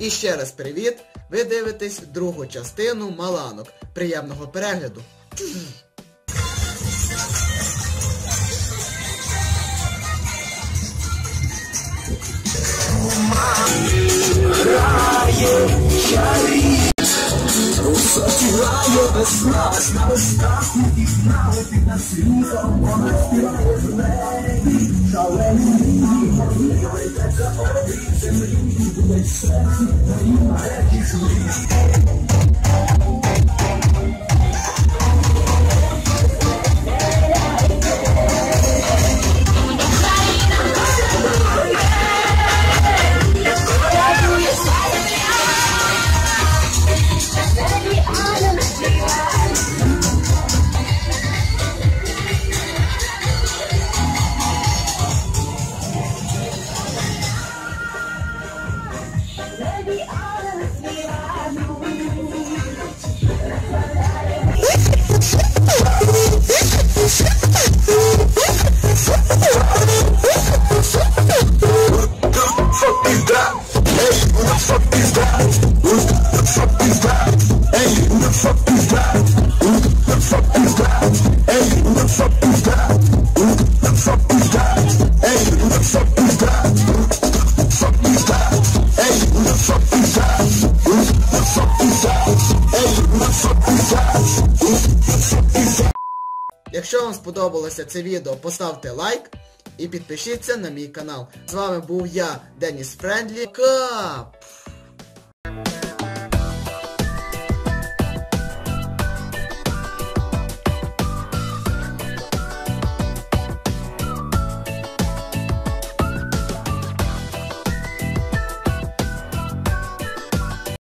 І ще раз привіт! Ви дивитесь другу частину Маланок. Приємного перегляду! Thank you. Якщо вам сподобалося це відео, поставте лайк і підпишіться на мій канал. З вами був я, Деніс Френдлі. Кап!